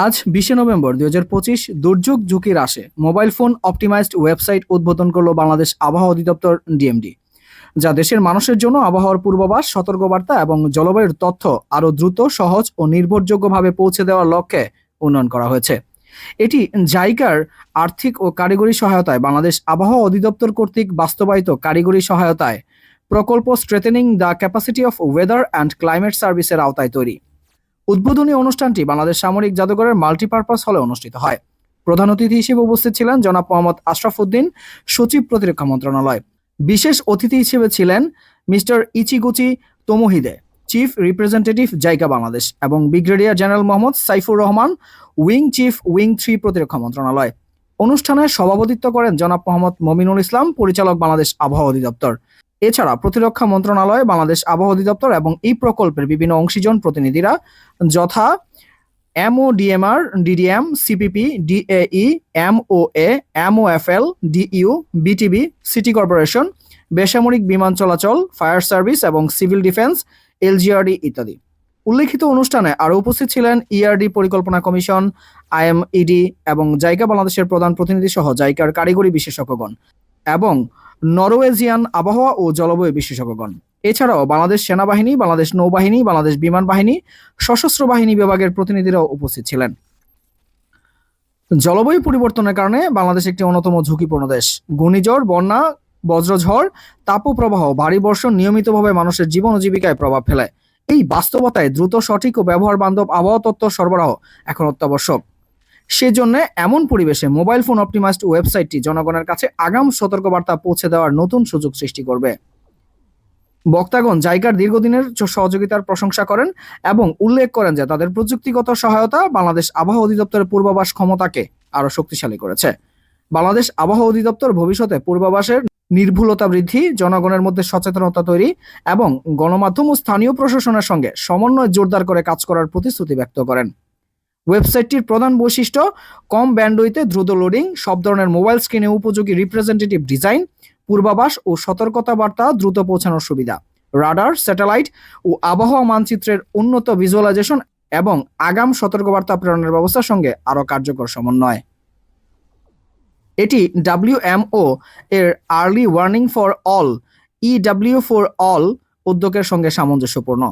আজ বিশে নভেম্বর দুই হাজার পঁচিশ দুর্যোগ ঝুঁকির আসে। মোবাইল ফোন অপটিমাইজড ওয়েবসাইট উদ্বোধন করল বাংলাদেশ আবহাওয়া অধিদপ্তর, ডিএমডি। যা দেশের মানুষের জন্য আবহাওয়ার পূর্বাভাস, সতর্কবার্তা এবং জলবায়ুর তথ্য আরও দ্রুত, সহজ ও নির্ভরযোগ্যভাবে পৌঁছে দেওয়ার লক্ষ্যে উন্নয়ন করা হয়েছে। এটি জাইকার আর্থিক ও কারিগরি সহায়তায় বাংলাদেশ আবহাওয়া অধিদপ্তর কর্তৃক বাস্তবায়িত কারিগরি সহায়তায় প্রকল্প strengthening the capacity of weather and climate সার্ভিসের আওতায় তৈরি। উদ্বোধনী অনুষ্ঠানটি বাংলাদেশ সামরিক জাদুঘরের মাল্টিপারপাস হলে অনুষ্ঠিত হয়। প্রধান অতিথি হিসেবে উপস্থিত ছিলেন জনাব মোহাম্মদ আশরাফ উদ্দিন সচিব প্রতিরক্ষা মন্ত্রণালয়। বিশেষ অতিথি হিসেবে ছিলেন mister Ichiguchi Tomohide, chief representative JICA Bangladesh এবং brigadier general Mohammad Saifur Rahman, wing chief wing three প্রতিরক্ষা মন্ত্রণালয়। অনুষ্ঠানে সভাপতিত্ব করেন জনাব মোহাম্মদ মমিনুল ইসলাম, পরিচালক বাংলাদেশ আবহাওয়া অধিদপ্তর। এছাড়া প্রতিরক্ষা মন্ত্রণালয়, বাংলাদেশ আবহাওয়া অধিদপ্তর এবং এই প্রকল্পের বিভিন্ন অংশীজন প্রতিনিধিরা যথা MoDMR, DDM, CPP, DAE, MoA, MoFL, DU, BTB, city corporation, বেসামরিক বিমান চলাচল, ফায়ার সার্ভিস এবং সিভিল ডিফেন্স, এলজিআরডি ইত্যাদি। উল্লেখিত অনুষ্ঠানে আরও উপস্থিত ছিলেন ইআরডি পরিকল্পনা কমিশন, আইএমইডি এবং জাইকা বাংলাদেশের প্রধান প্রতিনিধি সহ জাইকার কারিগরি বিশেষজ্ঞগণ এবং নরওয়েজিয়ান আবহাওয়া ও জলবায়ু বিশেষজ্ঞগণ। এছাড়াও বাংলাদেশ সেনাবাহিনী, বাংলাদেশ নৌবাহিনী, বাংলাদেশ বিমান বাহিনী, সশস্ত্র বাহিনী বিভাগের প্রতিনিধিরাও উপস্থিত ছিলেন। জলবায়ু পরিবর্তনের কারণে বাংলাদেশ একটি অন্যতম ঝুঁকিপূর্ণ দেশ। ঘূর্ণিঝড়, বন্যা, বজ্রঝড়, তাপপ্রবাহ, ভারী বর্ষণ নিয়মিতভাবে মানুষের জীবন ও জীবিকায় প্রভাব ফেলে এই বাস্তবতায় দ্রুত সঠিক ও ব্যবহার বান্ধব আবহাওয়া তত্ত্ব সরবরাহ এখন অত্যাবশ্যক। সেজন্য এমন পরিবেশে মোবাইল ফোন অপটিমাইজড ওয়েবসাইটটি জনগণের কাছে আগাম সতর্কবার্তা পৌঁছে দেওয়ার নতুন সুযোগ সৃষ্টি করবে। বক্তাগণ জাইকার দীর্ঘদিনের সহযোগিতার প্রশংসা করেন এবং উল্লেখ করেন যে তাদের প্রযুক্তিগত সহায়তা বাংলাদেশ আবহাওয়া অধিদপ্তরের পূর্বাভাস ক্ষমতাকে আরও শক্তিশালী করেছে। বাংলাদেশ আবহাওয়া অধিদপ্তর ভবিষ্যতে পূর্বাভাসের নির্ভুলতা বৃদ্ধি, জনগণের মধ্যে সচেতনতা তৈরি এবং গণমাধ্যম ও স্থানীয় প্রশাসনের সঙ্গে সমন্বয় জোরদার করে কাজ করার প্রতিশ্রুতি ব্যক্ত করেন। ওয়েবসাইটটির প্রধান বৈশিষ্ট্য, কম ব্যান্ডউইথে দ্রুত লোডিং সব ধরনের মোবাইল স্ক্রিনে উপযোগী রিপ্রেজেন্টেটিভ ডিজাইন পূর্বাভাস ও সতর্কতা বার্তা দ্রুত পৌঁছানোর সুবিধা। রাডার স্যাটেলাইট ও আবহাওয়া মানচিত্রের উন্নত ভিজুয়ালাইজেশন এবং আগাম সতর্কবার্তা প্রেরণের ব্যবস্থার সঙ্গে আরও কার্যকর সমন্বয়। এটি ডাব্লিউএমও এর early warning for all EW for all উদ্যোগের সঙ্গে সামঞ্জস্যপূর্ণ।